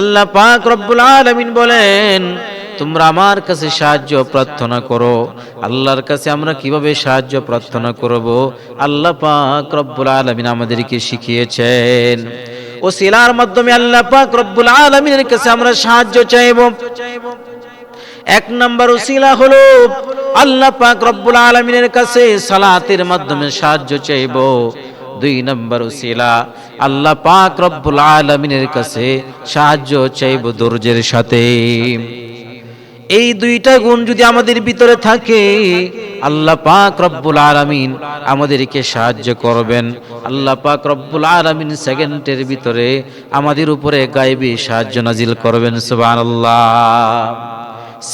আল্লাহ পাক রব্বুল আলামিন বলেন, তোমরা আমার কাছে সাহায্য প্রার্থনা করো। আল্লাহর কাছে আমরা কীভাবে সাহায্য প্রার্থনা করব? আল্লাহ পাক রব্বুল আলামিন আমাদেরকে শিখিয়েছেন। ও শিলার মাধ্যমে আল্লাহ পাক রব্বুল আলামিনের কাছে আমরা সাহায্য চাইব। এক নম্বর উসিলা হলো, আল্লাহ পাক রব্বুল আলামিনের কাছে সালাতের মাধ্যমে সাহায্য চাইব। দুই নম্বর উসিলা। আল্লাহ পাক রব্বুল আলামিনের কাছে সাহায্য চাইব ধৈর্যের সাথে। এই দুইটা গুণ যদি আমাদের ভিতরে থাকে, আল্লাহ পাক রব্বুল আলামিন আমাদেরকে সাহায্য করবেন। আল্লাহ পাক রব্বুল আলামিন সেকেন্ডের ভিতরে আমাদের উপরে গায়েবী সাহায্য নাজিল করবেন, সুবহানাল্লাহ।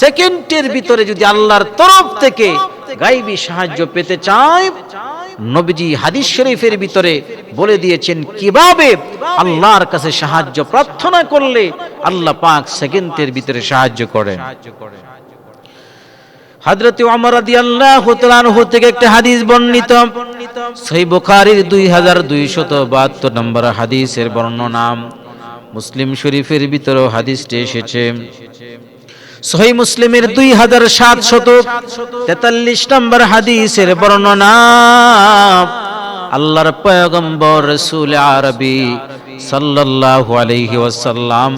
সেকেন্ডের ভিতরে যদি আল্লাহর তরফ থেকে গাইবী সাহায্য পেতে চায় নবীজি হাদিস শরীফের ভিতরে বলে দিয়েছেন, কীভাবে আল্লাহর কাছে সাহায্য প্রার্থনা করলে আল্লাহ পাক সেকেন্ডের ভিতরে সাহায্য করেন। হযরত ওমর রাদিয়াল্লাহু থেকে একটা হাদিস বর্ণিত। সহিহ বুখারীর 2272 নম্বর হাদিসের বর্ণনা মুসলিম শরীফের ভিতরেও হাদিসটি এসেছে। সহি মুসলিমের দুই হাজার সাত সাতশত তেতাল্লিশ নম্বর হাদিসের বর্ণনা, আল্লাহর পয়গম্বর রসুল আরবি সাল্লাল্লাহু আলাইহি ওয়াসাল্লাম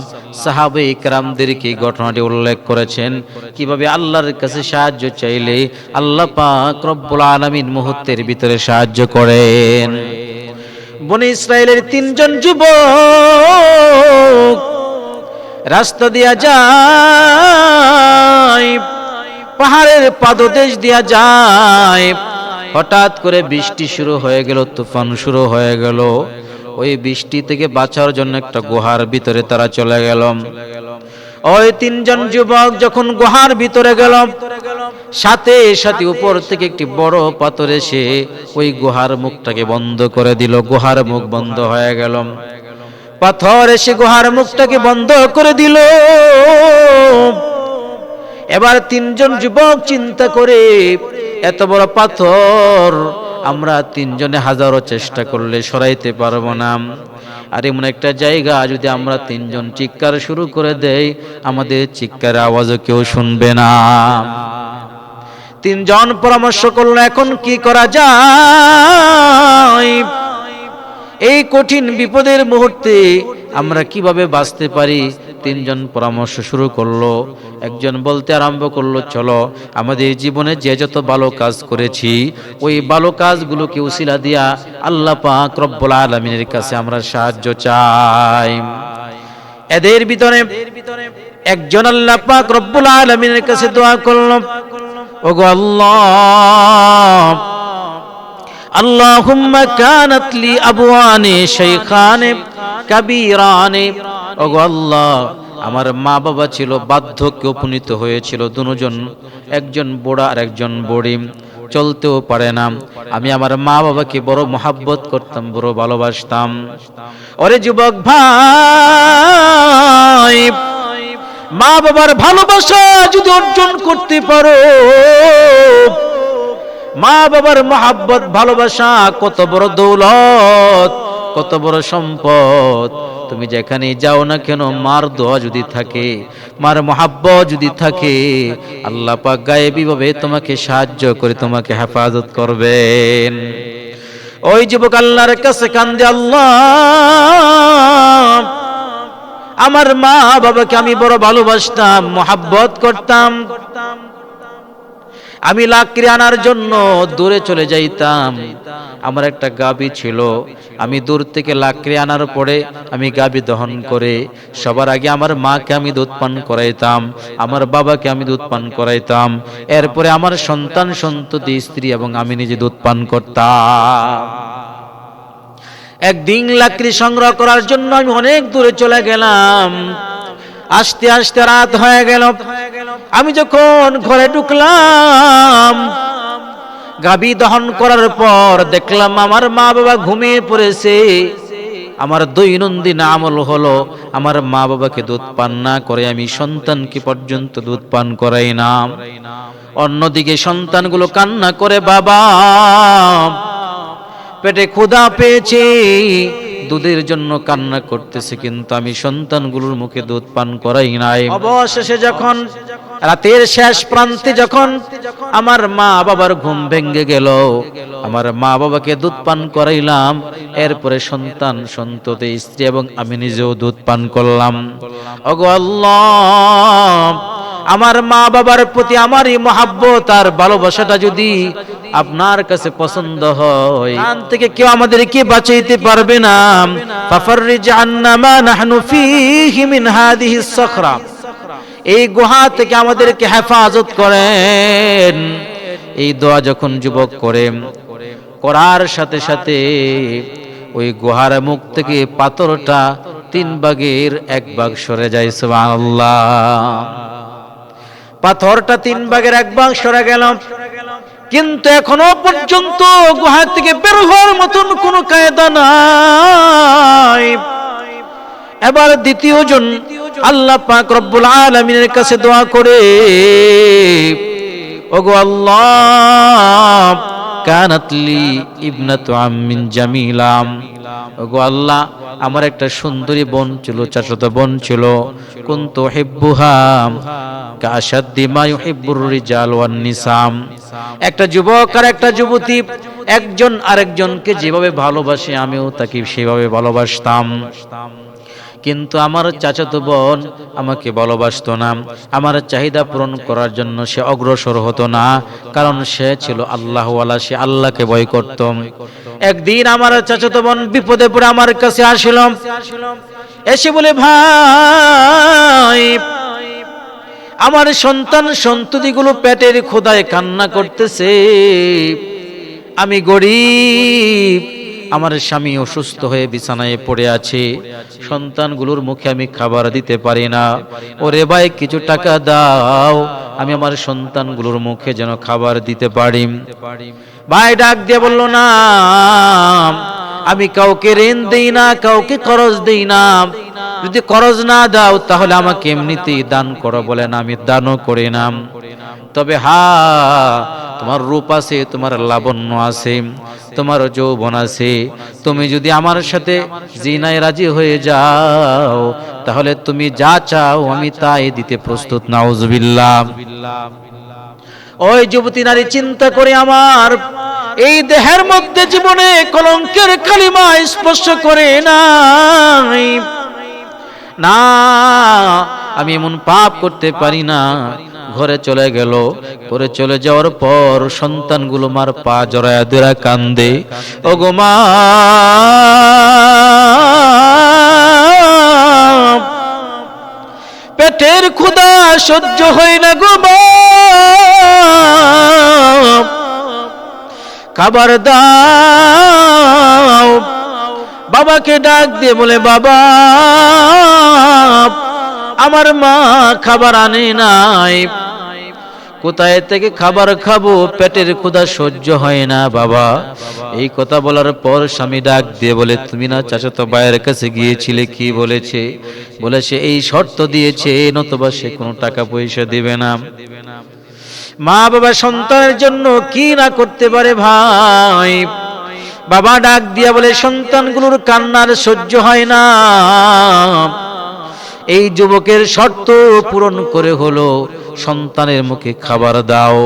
সাহাবে ইকরামদেরকে ঘটনাটি উল্লেখ করেছেন? কীভাবে আল্লাহর কাছে সাহায্য চাইলে আল্লাহ পাক রব্বুল আলামিন মুহূর্তের ভিতরে সাহায্য করেন? বনে ইসরায়েলের তিনজন যুবক রাস্তা দিয়া যায়, পাহাড়ের পাদদেশ দিয়া যায়। হঠাৎ করে বৃষ্টি শুরু হয়ে গেল, তুফান শুরু হয়ে গেল। ওই বৃষ্টি থেকে বাঁচার জন্য একটা গুহার ভিতরে তারা চলে গেল। ওই তিনজন যুবক যখন গুহার ভিতরে গেল, সাথে সাথে উপর থেকে একটি বড় পাথর এসে ওই গুহার মুখটাকে বন্ধ করে দিল। গুহার মুখ বন্ধ হয়ে গেল। পাথর এসে গুহার মুখটাকে বন্ধ করে দিল। এবার তিনজন যুবক চিন্তা করে, এত বড় পাথর, আমরা তিনজনে হাজারো চেষ্টা করলে সরাইতে পারব না। আর এমন একটা জায়গা, যদি আমরা তিনজন চিৎকার শুরু করে দেই, আমাদের চিৎকার আওয়াজও কেউ শুনবে না। তিনজন পরামর্শ করল, এখন কি করা যায়? এই কঠিন বিপদের মুহূর্তে আমরা কীভাবে বাঁচতে পারি? তিনজন পরামর্শ শুরু করল। একজন বলতে আরম্ভ করল, চলো, আমাদের জীবনে যে যত ভালো কাজ করেছি, ওই ভালো কাজগুলোকে উসিলা দিয়া আল্লাহ পাক রব্বুল আলমিনের কাছে আমরা সাহায্য চাই। এদের ভিতরে একজন আল্লাহ পাক রব্বুল আলমিনের কাছে দোয়া করল। ওগো আল্লাহ আল্লাহুম্মা কানাত লি আবওয়ানি শাইখানে কাবীরানে। ওগো আল্লাহ, আমার মা বাবা ছিল বার্ধক্যে উপনীত হয়েছিল দুজন, একজন বোড়া আর একজন বুড়ি। চলতেও পারে না। আমি আমার মা বাবাকে বড় মহাব্বত করতাম, বড় ভালোবাসতাম। ওরে যুবক ভাই মা বাবার ভালোবাসা যদি অর্জন করতে পারো মা বাবার মহাব্বত, ভালোবাসা কত বড় দৌলত, কত বড় সম্পদ। তুমি যেখানে যাও না কেন, মার দোয়া যদি থাকে, মার মহাব্বত যদি থাকে, আল্লাহ পাক গায়েবী ভাবে তোমাকে সাহায্য করে, তোমাকে হেফাজত করবেন। ওই যুবক আল্লাহর কাছে কান্দে, আল্লাহ, আমার মা বাবাকে আমি বড় ভালোবাসতাম, মহাব্বত করতাম। আমি লাকড়ি আনার জন্য দূরে চলে যাইতাম। আমার একটা গাবি ছিল। আমি দূর থেকে লাকড়ি আনার পরে আমি গাবি দহন করে সবার আগে আমার মাকে আমি দুধ পান করাইতাম, আমার বাবাকে আমি দুধ পান করাইতাম। এরপরে আমার সন্তান, সন্ততি, স্ত্রী এবং আমি নিজে দুধ পান করতাম। একদিন লাকড়ি সংগ্রহ করার জন্য আমি অনেক দূরে চলে গেলাম। আস্তে আস্তে রাত হয়ে গেল। আমি যখন ঘরে ঢুকলাম, গাবি দহন করার পর দেখলাম আমার মা বাবা ঘুমিয়ে পড়েছে। আমার দৈনন্দিন আমল হলো, আমার মা বাবাকে দুধ পান না করে আমি সন্তানকে পর্যন্ত দুধ পান করাই না অন্যদিকে সন্তানগুলো কান্না করে, বাবা, পেটে ক্ষুধা পেয়েছে দুধের জন্য কান্না করতেছে, কিন্তু আমি সন্তানগুলোর মুখে দুধ পান করাই নাই। অবশেষে যখন রাতের শেষ প্রান্তে যখন আমার মা বাবার ঘুম ভেঙে গেল, আমার মা বাবাকে দুধ পান করাইলাম, এরপরে সন্তান সন্ততি, স্ত্রী এবং আমি নিজেও দুধ পান করলাম। ওগো আল্লাহ আমার মা বাবার প্রতি আমারই মহাব্বত আর ভালোবাসাটা যদি আপনার কাছে পছন্দ হয় কান থেকে কেউ আমাদের কি বাঁচাইতে পারবে না। ফাফাররিজ আন্না মা নাহনু ফীহি মিন হাদিহি সখরা। এই গুহা থেকে আমাদেরকে হেফাজত করেন। এই দোয়া যখন যুবক করে, করার সাথে সাথে ওই গুহার মুখ থেকে পাথরটা তিন ভাগের এক ভাগ সরে যায়, সুবহানাল্লাহ। পাথরটা তিন ভাগের এক ভাগ সরে গেল কিন্তু এখনও পর্যন্ত গুহা থেকে বের হওয়ার মতন কোনো কায়দা নাই। এবার দ্বিতীয় জন আল্লাহ পাক রব্বুল আলামিনের কাছে দোয়া করে, ওগো আল্লাহ কানাতলি ইবনাতু আম্মিন জামিলাম। ওগো আল্লাহ, আমার একটা সুন্দরী বোন ছিল চাচাতো বোন ছিল। কুনতু হিব্বুহা একটা যুবক আর একটা যুবতী, একজন আরেকজনকে যেভাবে ভালোবাসে আমিও তাকে সেভাবে ভালোবাসতাম। কিন্তু আমার চাচাতো বোন আমাকে ভালোবাসতো না। আমার চাহিদা পূরণ করার জন্য সে অগ্রসর হতো না, কারণ সে ছিল আল্লাহওয়ালা, সে আল্লাহকে ভয় করত। একদিন আমার চাচাতো বোন বিপদে পড়ে আমার কাছে আসিল। এসে বলে, ভাই আমার সন্তান সন্ততিগুলো পেটের খোদায় কান্না করতেছে। আমি গরিব, আমার স্বামী অসুস্থ হয়ে বিছানায় পড়ে আছে। সন্তানগুলোর মুখে আমি খাবার দিতে পারি না। ওরে ভাই, কিছু টাকা দাও, আমি আমার সন্তানগুলোর মুখে যেন খাবার দিতে পারি। ভাই ডাক দিয়ে বলল, না, আমি কাউকে ঋণ দিই না, কাউকে খরচ দিই না। যদি খরচ না দাও, তাহলে আমাকে এমনিতেই দান করো বলেন, আমি দানও করি না। তবে হা, তোমার রূপ আছে, তোমার লাবণ্য আছে, তোমার যৌবন আছে। তুমি যদি আমার সাথে জিনায় রাজি হয়ে যাও, তাহলে তুমি যা চাও, আমি তাই দিতে প্রস্তুত, নাউজুবিল্লাহ। ওই যুবতী নারী, চিন্তা করে আমার, এই দেহের মধ্যে জীবনে কলঙ্কের কালিমা স্পর্শ করে নাই। না, আমি এমন পাপ করতে পারি না। ঘরে চলে গেল। পরে চলে যাওয়ার পর সন্তানগুলো মার পা জড়ায় দেরা কান্দে। ও গো মা, পেটের ক্ষুদা সহ্য হয় না গো মা। খাবার দাও। বাবাকে ডাক দিয়ে বলে, বাবা, আমার মা খাবার আনে নাই। কোথায় থেকে খাবার খাব? পেটের ক্ষুধা সহ্য হয় না, বাবা। এই কথা বলার পর স্বামী ডাক দিয়ে বলে, তুমি না চাচাতো ভাইয়ের কাছে গিয়েছিলে, কি বলেছে? বলেছে এই শর্ত দিয়েছে, নতুবা সে কোনো টাকা পয়সা দেবে না। মা বাবা সন্তানের জন্য কি না করতে পারে ভাই? বাবা ডাক দিয়া বলে, সন্তানগুলোর কান্নার সহ্য হয় না। এই যুবকের শর্ত পূরণ করে হলো, সন্তানের মুখে খাবার দাও।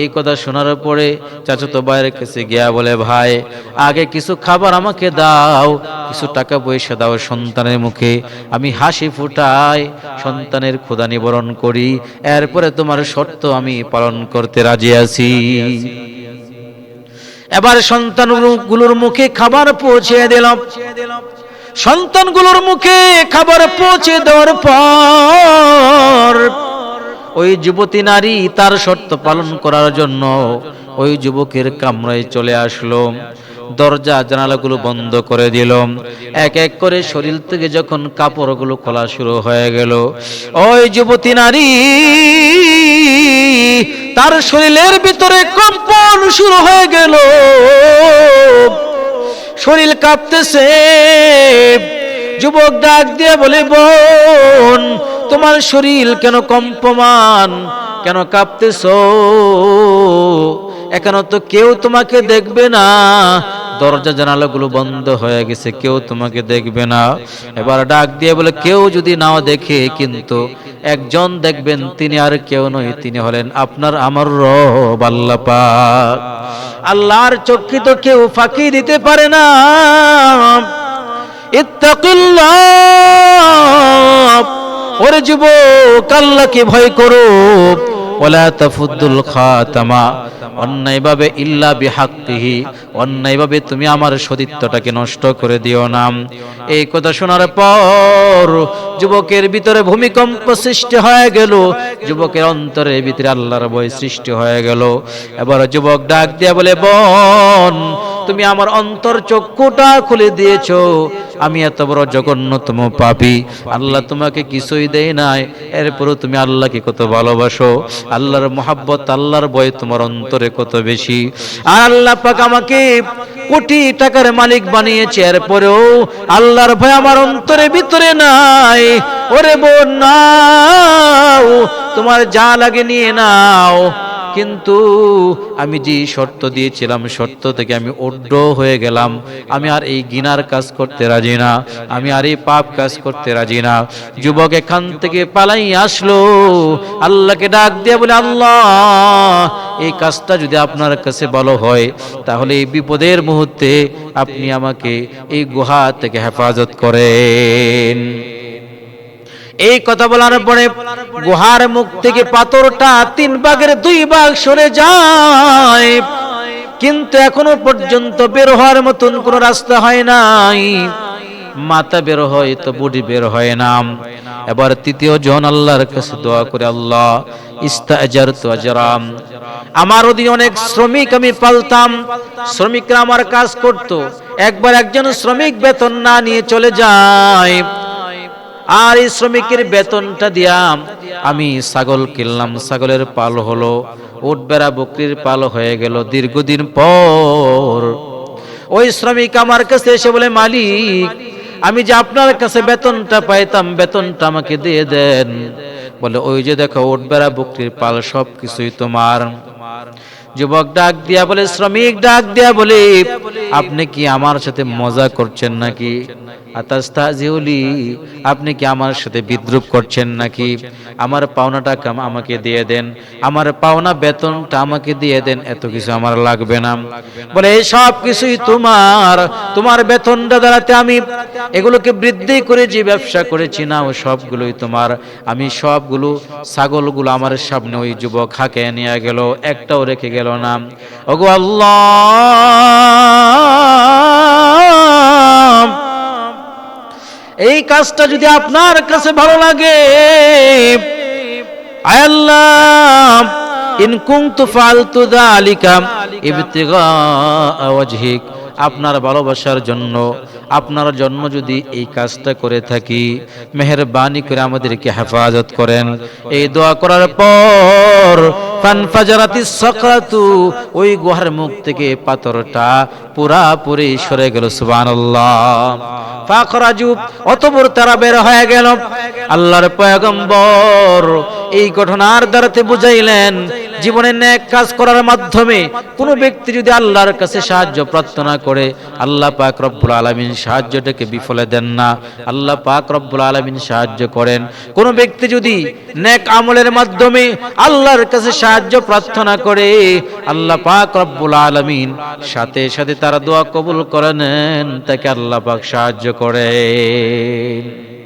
এই কথা শোনার পরে চাচাতো ভাইয়ের কাছে গিয়া বলে, ভাই, আগে কিছু খাবার আমাকে দাও, কিছু টাকা পয়সা দাও সন্তানের মুখে, আমি হাসি ফুটাই, সন্তানের ক্ষুধা নিবারণ করি, এরপরে তোমার শর্ত আমি পালন করতে রাজি আছি। এবার সন্তানগুলোর মুখে খাবার পৌঁছে দিলাম। সন্তানগুলোর মুখে খাবার পৌঁছে দেওয়ার পর ওই যুবতী নারী তার শর্ত পালন করার জন্য ওই যুবকের কামরায় চলে আসলো। দরজা, জানালাগুলো বন্ধ করে দিল। এক এক করে শরীর থেকে যখন কাপড়গুলো খোলা শুরু হয়ে গেল, ওই যুবতী নারী তার শরীরের ভিতরে কম্পন শুরু হয়ে গেল। শরীর কাঁপতেছে। যুবক ডাক দিয়ে বলে, বোন, তোমার শরীর কেন কম্পমান? কেন কাঁপতেছ? এখন তো কেউ তোমাকে দেখবে না। দরজা জানালাগুলো বন্ধ হয়ে গেছে, কেউ তোমাকে দেখবে না। এবার ডাক দিয়ে বলে, কেউ যদি নাও দেখে, কিন্তু একজন দেখবেন, তিনি আর কেউ নয়, তিনি হলেন আপনার আমার রব আল্লাহ পাক। আল্লাহর চক্ষি তো কেউ ফাঁকি দিতে পারে না। ইত্তাকিল্লাহ, ওরে যুবক, আল্লাহকে ভয় করো। ওলা তাফুদ্দুল খাতামা, অন্যায়ভাবে ইল্লা বিহাক্কিহি, অন্যায়ভাবে তুমি আমার সতীত্বটাকে নষ্ট করে দিও না। এই কথা শোনার পর যুবকের ভিতরে ভূমিকম্প সৃষ্টি হয়ে গেল। যুবকের অন্তরের ভিতরে আল্লাহর বই সৃষ্টি হয়ে গেল। এবার যুবক ডাক দিয়া বলে, বন তুমি আমার অন্তর চক্ষুটা খুলে দিয়েছ। আমি এত বড় জঘন্যতম পাপি। আল্লাহ তোমাকে কিছুই দেয় নাই। এরপরও তুমি আল্লাহকে কত ভালোবাসো। আল্লাহর মোহাব্বত, আল্লাহর ভয় তোমার অন্তরে কত বেশি। আর আল্লাহ পাক আমাকে কোটি টাকার মালিক বানিয়েছে। এরপরেও আল্লাহর ভয় আমার অন্তরে ভিতরে নাই। ওরে বোন, নাও, তোমার যা লাগে নিয়ে নাও। কিন্তু আমি যে শর্ত দিয়েছিলাম, শর্ত থেকে আমি অড্ড হয়ে গেলাম। আমি আর এই গিনার কাজ করতে রাজি না, আমি আর এই পাপ কাজ করতে রাজি না। যুবক এখান থেকে পালাই আসলো, আল্লাহকে ডাক দিয়ে বলে, আল্লাহ, এই কাজটা যদি আপনার কাছে ভালো হয়, তাহলে এই বিপদের মুহূর্তে আপনি আমাকে এই গুহা থেকে হেফাজত করেন। এই কথা বলার পরে গুহার মুখ থেকে পাথরটা তিন ভাগের দুই ভাগ সরে যায়। কিন্তু এখনও পর্যন্ত বের হওয়ার মতন কোন রাস্তা হয় নাই। মাথা বের হয় তো বুড়ি বের হয় না। এবার তৃতীয় জন আল্লাহর কাছে দোয়া করে, আল্লাহ ইস্তাজার তো আজরাম। আমার অধীনে অনেক শ্রমিক, আমি পালতাম। শ্রমিকরা আমার কাজ করত। একবার একজন শ্রমিক বেতন না নিয়ে চলে যায়। আর এই শ্রমিকের বেতনটা দিয়াম। আমি ছাগল কিনলাম, ছাগলের পাল হলো, উট বেড়া বকরির পাল হয়ে গেল দীর্ঘদিন পর। ওই শ্রমিক আমার কাছে এসে বলে, মালিক, আমি যে আপনার কাছে বেতনটা পাইতাম, বেতনটা আমাকে দিয়ে দেন। বলে, ওই যে দেখো, উট বেড়া, বকরির পাল সব কিছুই তোমার। যুবক ডাক দিয়া বলে, শ্রমিক ডাক দিয়া বলে, আপনি কি আমার সাথে মজা করছেন নাকি? আপনি কি আমার সাথে বিদ্রুপ করছেন নাকি? আমার পাওনা টাকা আমাকে দিয়ে দেন, আমার পাওনা বেতনটা আমাকে দিয়ে দেন, এত কিছু আমার লাগবে না। বলে, এই সব কিছুই তোমার তোমার বেতনটা দাঁড়াতে আমি এগুলোকে বৃদ্ধি করে যে ব্যবসা করেছি না, ও সবগুলোই তোমার। আমি সবগুলো ছাগলগুলো আমার সামনে ওই যুবক হাঁকে নিয়ে গেল, একটাও রেখে গেল না। ওগো আল্লাহ। এই কাজটা যদি আপনার কাছে ভালো লাগে আল্লাহ। ইন কুনতু ফালতু যালিকা ইবতিগা ওয়াজহিক। আপনার ভালোবাসার জন্য, আপনার জন্য যদি এই কাজটা করে থাকি, মেহরবানি করে আমাদেরকে হেফাজত করেন। এই দোয়া করার পর ফানফাজারাতি সকরাতু, ওই গুহার মুখ থেকে পাথরটা পুরাপুরি সরে গেল, সুবহানাল্লাহ। ফাখরাজু অতপর তারা বের হয়ে গেল। আল্লাহর পয়গম্বর এই ঘটনার দ্বারাতে বুঝাইলেন জীবনে ন্যাক কাজ করার মাধ্যমে কোনো ব্যক্তি যদি আল্লাহর কাছে সাহায্য প্রার্থনা করে, আল্লাহ পাক রব্বুল আলামিন সাহায্যটাকে বিফলে দেন না। আল্লাহ পাক রব্বুল আলামিন সাহায্য করেন। কোনো ব্যক্তি যদি ন্যাক আমলের মাধ্যমে আল্লাহর কাছে সাহায্য প্রার্থনা করে, আল্লাহ পাক রব্বুল আলামিন সাথে সাথে তারা দোয়া কবুল করে নেন, তাকে আল্লাহ পাক সাহায্য করেন।